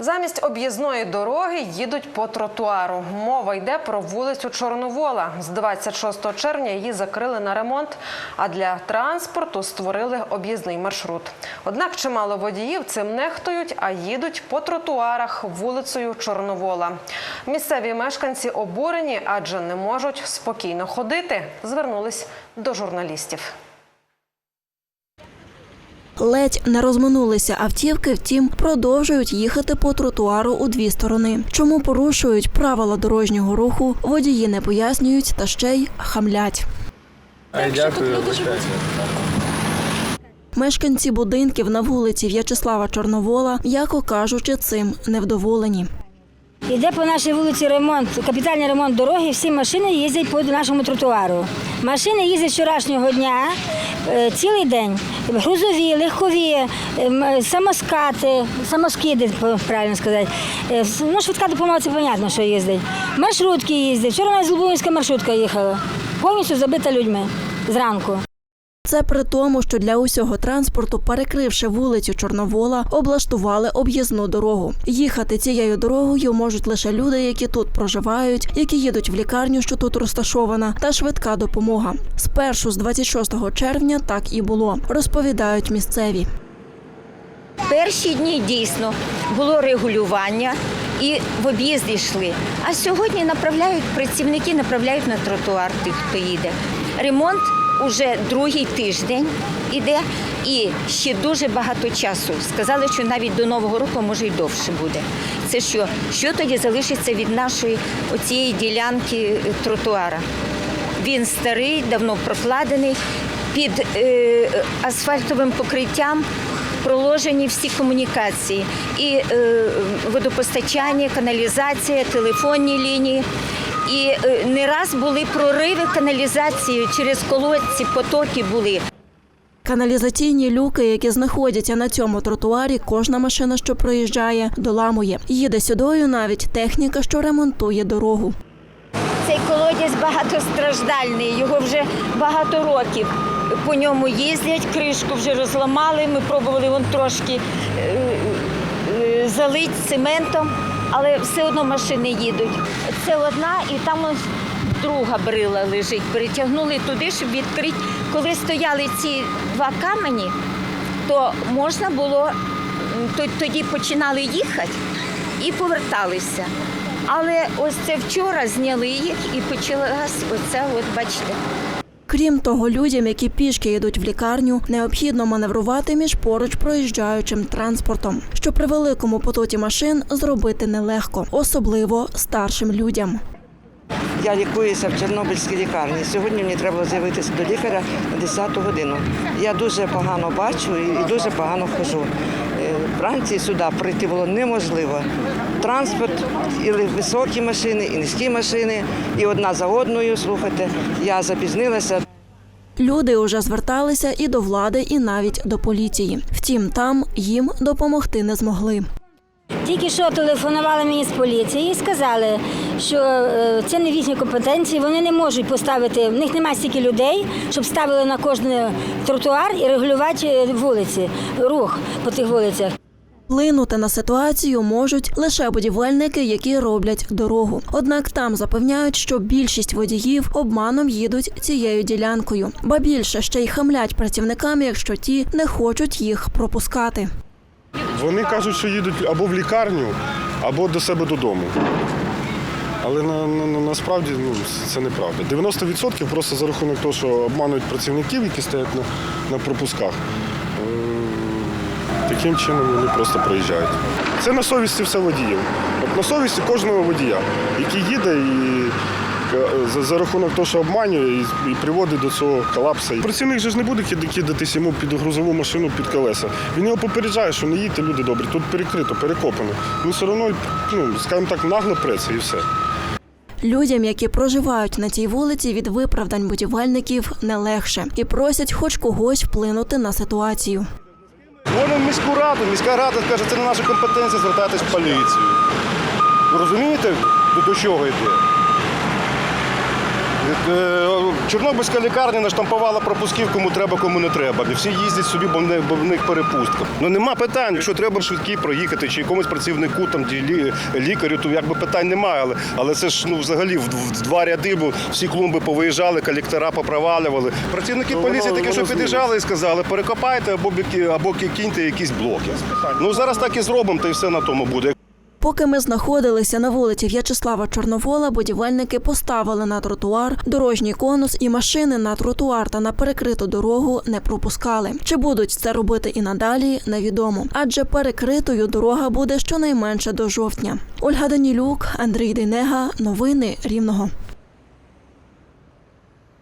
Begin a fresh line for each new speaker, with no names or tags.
Замість об'їзної дороги їдуть по тротуару. Мова йде про вулицю Чорновола. З 26 червня її закрили на ремонт, а для транспорту створили об'їзний маршрут. Однак чимало водіїв цим нехтують, а їдуть по тротуарах вулицею Чорновола. Місцеві мешканці обурені, адже не можуть спокійно ходити. Звернулись до журналістів.
Ледь не розминулися автівки, втім продовжують їхати по тротуару у дві сторони. Чому порушують правила дорожнього руху, водії не пояснюють та ще й хамлять.
Ай, дякую.
Мешканці будинків на вулиці В'ячеслава Чорновола, м'яко кажучи, цим невдоволені.
Іде по нашій вулиці ремонт, капітальний ремонт дороги. Всі машини їздять по нашому тротуару. Машини їздять вчорашнього дня е, цілий день. Грузові, легкові, е, самоскати, самоскиди, правильно сказати. Е, Ну, швидка допомога, це понятно, що їздить. Маршрутки їздять. Вчора у нас Лубовинська маршрутка їхала. Повністю забита людьми зранку.
Це при тому, що для усього транспорту, перекривши вулицю Чорновола, облаштували об'їзну дорогу. Їхати цією дорогою можуть лише люди, які тут проживають, які їдуть в лікарню, що тут розташована, та швидка допомога. Спершу з 26 червня так і було, розповідають місцеві.
Перші дні дійсно було регулювання і в об'їзд йшли. А сьогодні направляють працівники, направляють на тротуар тих, хто їде. Ремонт уже другий тиждень іде і ще дуже багато часу. Сказали, що навіть до нового року може й довше буде. Це що? Що тоді залишиться від нашої оцієї ділянки е, тротуара? Він старий, давно прокладений. Під е, асфальтовим покриттям проложені всі комунікації, і е, водопостачання, каналізація, телефонні лінії. І е, не раз були прориви каналізації через колодці, потоки були.
Каналізаційні люки, які знаходяться на цьому тротуарі, кожна машина, що проїжджає, доламує. Їде сюдою навіть техніка, що ремонтує дорогу.
Цей колодязь багатостраждальний, його вже багато років. По ньому їздять, кришку вже розламали. Ми пробували вон трошки е, е, залить цементом, але все одно машини їдуть. Це одна і там ось друга брила лежить. Перетягнули туди, щоб відкрити. Коли стояли ці два камені, то можна було тоді починали їхати і поверталися. Але ось це вчора зняли їх і почалась оця, от бачите.
Крім того, людям, які пішки йдуть в лікарню, необхідно маневрувати між поруч проїжджаючим транспортом, що при великому потоці машин зробити нелегко, особливо старшим людям.
Я лікуюся в Чорнобильській лікарні. Сьогодні мені треба з'явитися до лікаря на 10 годину. Я дуже погано бачу і дуже погано хожу. Е, Вранці сюди прийти було неможливо. Транспорт, і високі машини, і низькі машини, і одна за одною. Слухайте, я запізнилася.
Люди уже зверталися і до влади, і навіть до поліції. Втім, там їм допомогти не змогли.
Тільки що телефонували мені з поліції і сказали, що е, це не в їхній компетенції, вони не можуть поставити, в них немає стільки людей, щоб ставили на кожний тротуар і регулювати е, вулиці, рух по тих вулицях.
Вплинути на ситуацію можуть лише будівельники, які роблять дорогу. Однак там запевняють, що більшість водіїв обманом їдуть цією ділянкою, ба більше ще й хамлять працівникам, якщо ті не хочуть їх пропускати.
Вони кажуть, що їдуть або в лікарню, або до себе додому. Але на, на, на- насправді ну, це неправда. 90% просто за рахунок того, що обманують працівників, які стоять на, на пропусках. Ем, Таким чином вони просто проїжджають. Це на совісті все водіїв. От на совісті кожного водія, який їде і е, за, за рахунок того, що обманює і, і приводить до цього колапсу. Працівник же ж не буде кида- кидатись йому під грузову машину під колеса. Він його попереджає, що не їдьте, люди добрі, тут перекрито, перекопано. Він все одно, ну, скажімо так, нагло преться і все.
Людям, які проживають на цій вулиці, від виправдань будівельників не легше і просять хоч когось вплинути на ситуацію.
Дзвонимо в міську раду, міська рада каже, це не наша компетенція, звертайтесь в поліцію. Ви розумієте, до чого йде? Е, Чорнобильська лікарня наштампувала пропусків, кому треба, кому не треба. І всі їздять собі, бо в них- перепустка. Ну нема питань. Якщо треба швидкі проїхати, чи якомусь працівнику, там лікарю, то якби питань немає. Але, але це ж ну взагалі в, два ряди, бо всі клумби повиїжджали, колектора попровалювали. Працівники
Ну,
поліції таки, що під'їжджали і сказали, перекопайте або або киньте якісь блоки. Ну зараз так і зробимо, та й все на тому буде.
Поки ми знаходилися на вулиці В'ячеслава Чорновола, будівельники поставили на тротуар дорожній конус і машини на тротуар та на перекриту дорогу не пропускали. Чи будуть це робити і надалі, невідомо. Адже перекритою дорога буде щонайменше до жовтня. Ольга Данілюк, Андрій Дейнега. Новини Рівного.